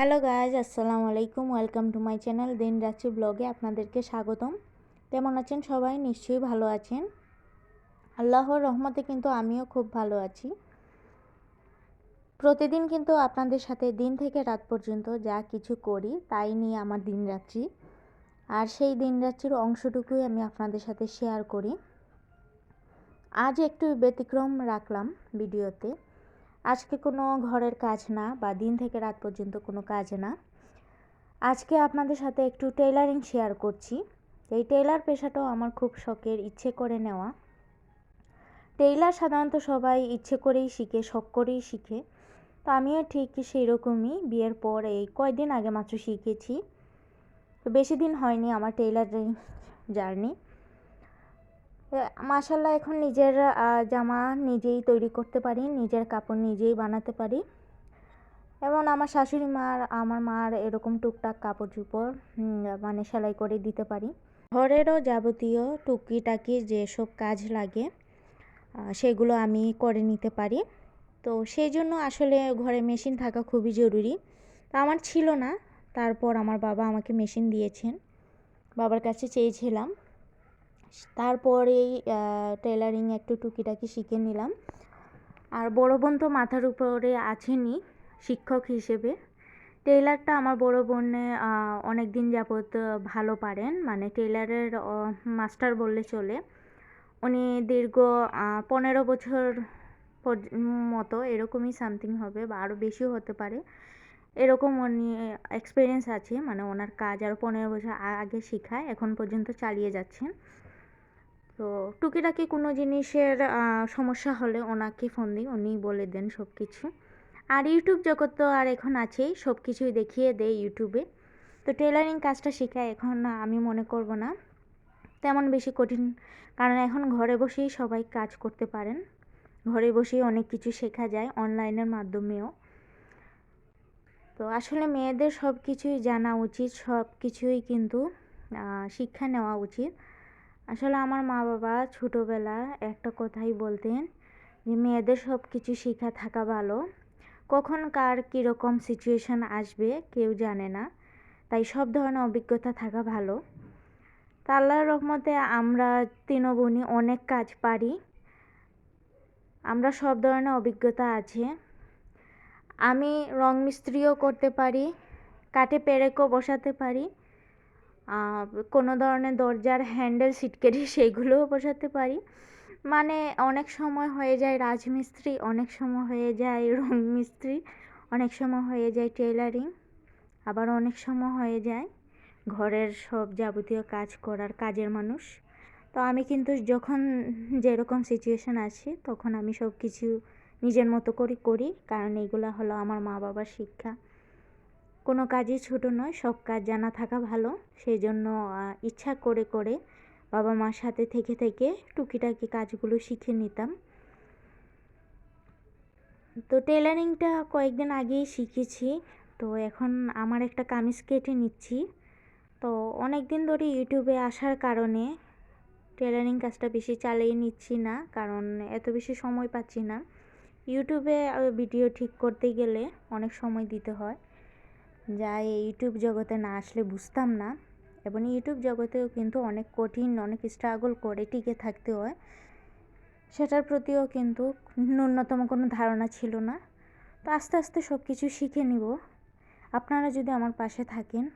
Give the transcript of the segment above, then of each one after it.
Hello guys আসসালামু আলাইকুম। Welcome to my channel দিন রাত্রি ব্লগে আপনাদেরকে স্বাগতম। কেমন আছেন সবাই? নিশ্চয়ই ভালো আছেন। আল্লাহর রহমতে কিন্তু আমিও খুব ভালো আছি। প্রতিদিন কিন্তু আপনাদের সাথে দিন থেকে রাত পর্যন্ত যা কিছু করি, তাই নিয়ে আমার দিন রাত্রি। আর সেই দিন রাত্রির অংশটুকুই আমি আপনাদের সাথে শেয়ার করি। আজ একটু ব্যতিক্রম রাখলাম ভিডিওতে। আজকে কোনো ঘরের কাজ না বা দিন থেকে রাত পর্যন্ত কোনো কাজ না। আজকে আপনাদের সাথে একটু টেলারিং শেয়ার করছি। এই টেলার পেশাটাও আমার খুব শখের, ইচ্ছে করে নেওয়া। টেইলার সাধারণত সবাই ইচ্ছে করেই শিখে, শখ করেই শিখে। তো আমিও ঠিক সেই রকমই বিয়ের পর এই কয়দিন আগে মাত্র শিখেছি। তো বেশি দিন হয়নি আমার টেইলারিং জার্নি মাসাল্লাহ এখন নিজের জামা নিজেই তৈরি করতে পারি, নিজের কাপড় নিজেই বানাতে পারি। এবং আমার শাশুড়ি মার, আমার মার এরকম টুকটাক কাপড় চুপড় মানে সেলাই করে দিতে পারি। ঘরেরও যাবতীয় টুকিটাকি যেসব কাজ লাগে সেগুলো আমি করে নিতে পারি। তো সেই জন্য আসলে ঘরে মেশিন থাকা খুবই জরুরি। তা আমার ছিল না, তারপর আমার বাবা আমাকে মেশিন দিয়েছেন। বাবার কাছে চেয়েছিলাম তারপরেই টেলারিং একটু টুকিটাকি শিখে নিলাম। আর বড় বোন তো মাথার উপরে আছেনই, শিক্ষক হিসেবে। টেলারটা আমার বড় বোনে অনেক দিন যাবৎ ভালো পারেন। মানে টেলারের মাস্টার বললে চলে। উনি দীর্ঘ পনেরো বছর মতো এরকমই সামথিং হবে বা আরও বেশিও হতে পারে। এরকম উনি এক্সপিরিয়েন্স আছে। মানে ওনার কাজ আরও পনেরো বছর আগে শেখায়, এখন পর্যন্ত চালিয়ে যাচ্ছেন। তো টুকিটাকি কোনো জিনিসের সমস্যা হলে ওনাকে ফোন দিই উনি বলে দেন সব কিছু আর ইউটিউব জগৎ তো আর এখন আছেই সব কিছুই দেখিয়ে দেয় ইউটিউবে তো টেলারিং কাজটা শেখায়, এখন আমি মনে করব না। তেমন বেশি কঠিন, কারণ এখন ঘরে বসেই সবাই কাজ করতে পারেন। ঘরে বসেই অনেক কিছু শেখা যায় অনলাইনের মাধ্যমেও। তো আসলে মেয়েদের সব কিছুই জানা উচিত সব কিছুই কিন্তু শিক্ষা নেওয়া উচিত। আসলে আমার মা বাবা ছোটোবেলা একটা কথাই বলতেন যে, মেয়েদের সব কিছু শেখা থাকা ভালো। কখন কার কীরকম সিচুয়েশান আসবে কেউ জানে না। তাই সব ধরনের অভিজ্ঞতা থাকা ভালো। তা আল্লাহর রহমতে আমরা তৃণবণী অনেক কাজ পারি। আমরা সব ধরনের অভিজ্ঞতা আছে। আমি রং মিস্ত্রিও করতে পারি, কাঠে পেরেকও বসাতে পারি। কোনো ধরনের দরজার হ্যান্ডেল সিটকেরি সেগুলোও বসাতে পারি। মানে অনেক সময় হয়ে যায় রাজমিস্ত্রি, অনেক সময় হয়ে যায় রং মিস্ত্রি, অনেক সময় হয়ে যায় টেলারিং আবার অনেক সময় হয়ে যায় ঘরের সব যাবতীয় কাজ করার কাজের মানুষ। তো আমি কিন্তু যখন যেরকম সিচুয়েশান আছি, তখন আমি সব কিছু নিজের মতো করে করি, কারণ এইগুলো হলো আমার মা বাবার শিক্ষা। কোনো কাজই ছোটো নয়, সব কাজ জানা থাকা ভালো। সেই জন্য ইচ্ছা করে করে বাবা মার সাথে থেকে থেকে টুকিটাকি কাজগুলো শিখে নিতাম। তো টেলারিংটা কয়েকদিন আগেই শিখেছি। তো এখন আমার একটা কামিজ কেটে নিচ্ছি। তো অনেক দিন ধরে ইউটিউবে আসার কারণে টেলারিং কাজটা বেশি চালিয়ে নিচ্ছি না, কারণ এত বেশি সময় পাচ্ছি না। ইউটিউবে ভিডিও ঠিক করতে গেলে অনেক সময় দিতে হয়। যা এই ইউটিউব জগতে না আসলে বুঝতাম না। এবং ইউটিউব জগতেও কিন্তু অনেক কঠিন, অনেক স্ট্রাগল করে টিকে থাকতে হয়। সেটার প্রতিও কিন্তু ন্যূনতম কোনো ধারণা ছিল না। তো আস্তে আস্তে সব কিছু শিখে নিব। আপনারা যদি আমার পাশে থাকেন,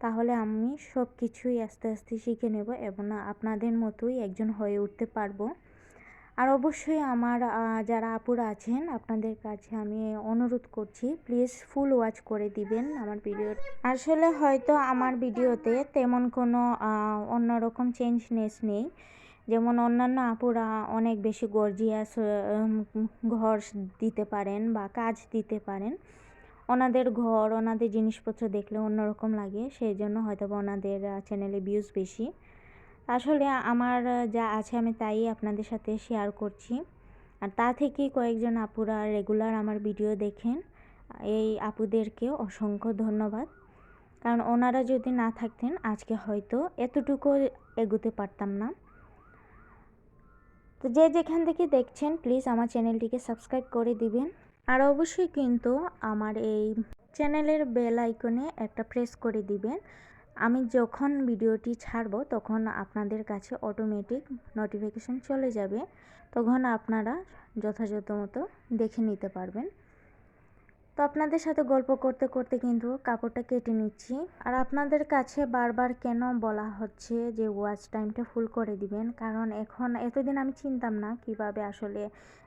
তাহলে আমি সব কিছুই আস্তে আস্তে শিখে নেব এবং আপনাদের মতোই একজন হয়ে উঠতে পারব। আর অবশ্যই আমার যারা আপুরা আছেন, আপনাদের কাছে আমি অনুরোধ করছি প্লিজ ফুল ওয়াচ করে দিবেন আমার ভিডিও আসলে হয়তো আমার ভিডিওতে তেমন কোনো অন্যরকম চেঞ্জনেস নেই। যেমন অন্যান্য আপুরা অনেক বেশি গর্জিয়াস ঘর দিতে পারেন বা কাজ দিতে পারেন। ওনাদের ঘর, ওনাদের জিনিসপত্র দেখলে অন্যরকম লাগে, সেই জন্য হয়তো ওনাদের চ্যানেলে ভিউজ বেশি। আসলে আমার যা আছে আমি তাই আপনাদের সাথে শেয়ার করছি। আর তা থেকেই কয়েকজন আপুরা রেগুলার আমার ভিডিও দেখেন, এই আপুদেরকে অসংখ্য ধন্যবাদ। কারণ ওনারা যদি না থাকতেন, আজকে হয়তো এতটুকু এগোতে পারতাম না। তো যে যেখান থেকে দেখছেন প্লিজ আমার চ্যানেলটিকে সাবস্ক্রাইব করে দিবেন। আর অবশ্যই কিন্তু আমার এই চ্যানেলের বেল আইকনে একটা প্রেস করে দিবেন। আমি যখন ভিডিওটি ছাড়ব, তখন আপনাদের কাছে অটোমেটিক নোটিফিকেশন চলে যাবে। তখন আপনারা যথাযথ মতো দেখে নিতে পারবেন। তো আপনাদের সাথে গল্প করতে করতে কিন্তু কাপড়টা কেটে নিচ্ছি। আর আপনাদের কাছে বারবার কেন বলা হচ্ছে যে ওয়াচ টাইমটা ফুল করে দিবেন? কারণ এখন এতদিন আমি চিনতাম না কীভাবে আসলে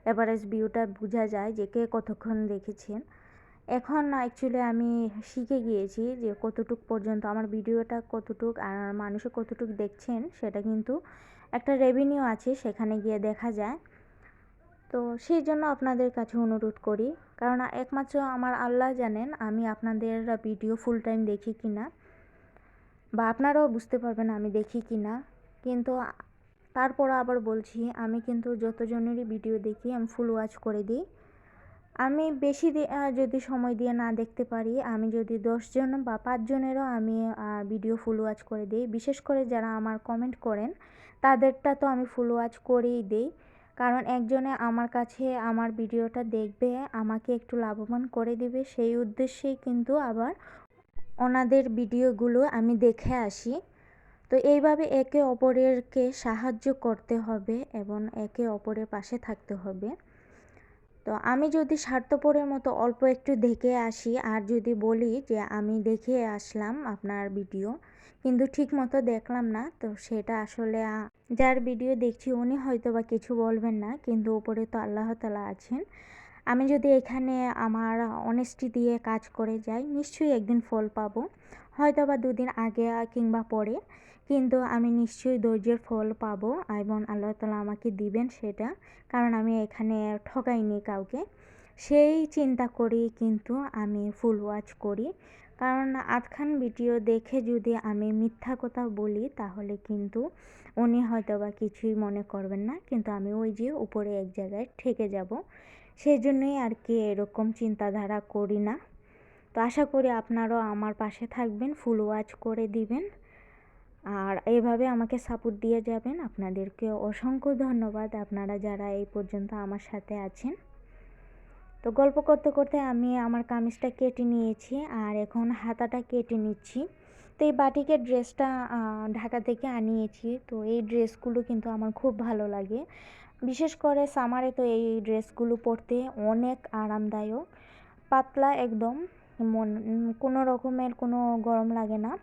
এভারেজ ভিউটা বোঝা যায় যে কে কতক্ষণ দেখেছেন। এখন অ্যাকচুয়ালি আমি শিখে গিয়েছি যে কতটুক পর্যন্ত আমার ভিডিওটা কতটুক আর মানুষে কতটুক দেখছেন, সেটা কিন্তু একটা রেভিনিউ আছে সেখানে গিয়ে দেখা যায়। তো সেই জন্য আপনাদের কাছে অনুরোধ করি, কারণ একমাত্র আমার আল্লাহ জানেন আমি আপনাদের ভিডিও ফুল টাইম দেখি কি না বা আপনারাও বুঝতে পারবেন আমি দেখি কি না কিন্তু তারপর আবার বলছি, আমি কিন্তু যতজনেরই ভিডিও দেখি, আমি ফুল ওয়াচ করে দিই। আমি বেশি যদি সময় দিয়ে না দেখতে পারি, আমি যদি দশজন বা পাঁচজনেরও আমি ভিডিও ফুল ওয়াচ করে দিই, বিশেষ করে যারা আমার কমেন্ট করেন, তাদেরটা তো আমি ফুল ওয়াচ করেই দিই। কারণ একজনে আমার কাছে আমার ভিডিওটা দেখবে, আমাকে একটু লাভবান করে দিবে, সেই উদ্দেশ্যেই কিন্তু আবার ওনাদের ভিডিওগুলো আমি দেখে আসি। তো এইভাবে একে অপরেরকে সাহায্য করতে হবে এবং একে অপরের পাশে থাকতে হবে। তো আমি যদি স্বার্থপরের মতো অল্প একটু দেখে আসি আর যদি বলি যে আমি দেখে আসলাম আপনার ভিডিও, কিন্তু ঠিক মতো দেখলাম না, তো সেটা আসলে যার ভিডিও দেখছি উনি হয়তো বা কিছু বলবেন না, কিন্তু উপরে তো আল্লাহ তালা আছেন। আমি যদি এখানে আমার অনেস্টি দিয়ে কাজ করে যাই, নিশ্চয়ই একদিন ফল পাবো। হয়তো বা দুদিন আগে কিংবা পরে। কিন্তু আমি নিশ্চয়ই ধৈর্যের ফল পাবো এবং আল্লাহ তালা আমাকে দিবেন সেটা। কারণ আমি এখানে ঠকাইনি কাউকে। সেই চিন্তা করি কিন্তু আমি ফুল ওয়াচ করি। কারণ আধখান ভিডিও দেখে যদি আমি মিথ্যা কথা বলি তাহলে কিন্তু উনি হয়তো বা কিছুই মনে করবেন না। কিন্তু আমি ওই যে উপরে এক জায়গায় ঠেকে যাব। সেই জন্যই আর কি এরকম চিন্তাধারা করি না। তো আশা করি আপনারাও আমার পাশে থাকবেন ফুল ওয়াচ করে দিবেন। আর এইভাবে আমাকে সাপোর্ট দিয়ে যাবেন। আপনাদেরকে অসংখ্য ধন্যবাদ আপনারা যারা এই পর্যন্ত আমার সাথে আছেন। তো গল্প করতে করতে আমি আমার কামিজটা কেটে নিয়েছি আর এখন হাতাটা কেটে নিচ্ছি। তো এই বাটিকের ড্রেসটা ঢাকা থেকে আনিয়েছি। তো এই ড্রেসগুলো কিন্তু আমার খুব ভালো লাগে। বিশেষ করে সামারে তো এই ড্রেসগুলো পরতে অনেক আরামদায়ক। পাতলা একদম, মন, কোনো রকমের কোনো গরম লাগে না।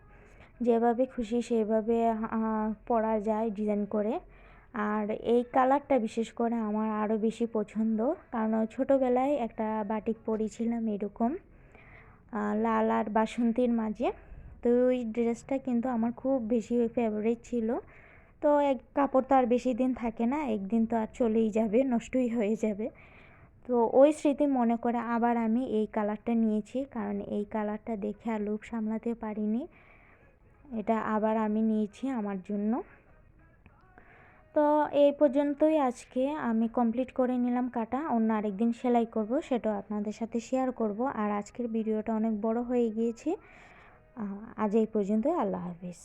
যেভাবে খুশি সেভাবে পরা যায় ডিজাইন করে। আর এই কালারটা বিশেষ করে আমার আরও বেশি পছন্দ, কারণ ছোটোবেলায় একটা বাটিক পরেছিলাম এরকম লাল আর বাসন্তীর মাঝে। তো ওই ড্রেসটা কিন্তু আমার খুব বেশি ফেভারিট ছিল। তো এক কাপড় তো আর বেশি দিন থাকে না, একদিন তো আর চলেই যাবে, নষ্টই হয়ে যাবে। তো ওই স্মৃতি মনে করে আবার আমি এই কালারটা নিয়েছি, কারণ এই কালারটা দেখে আর লোভ সামলাতে পারিনি। এটা আবার আমি নিয়েছি আমার জন্য। তো এই পর্যন্তই আজকে। আমি কমপ্লিট করে নিলাম কাটা, অন্য আরেকদিন সেলাই করব সেটা আপনাদের সাথে শেয়ার করব। আর আজকের ভিডিওটা অনেক বড় হয়ে গিয়েছে। আজ এই পর্যন্তই, আল্লাহ হাফিজ।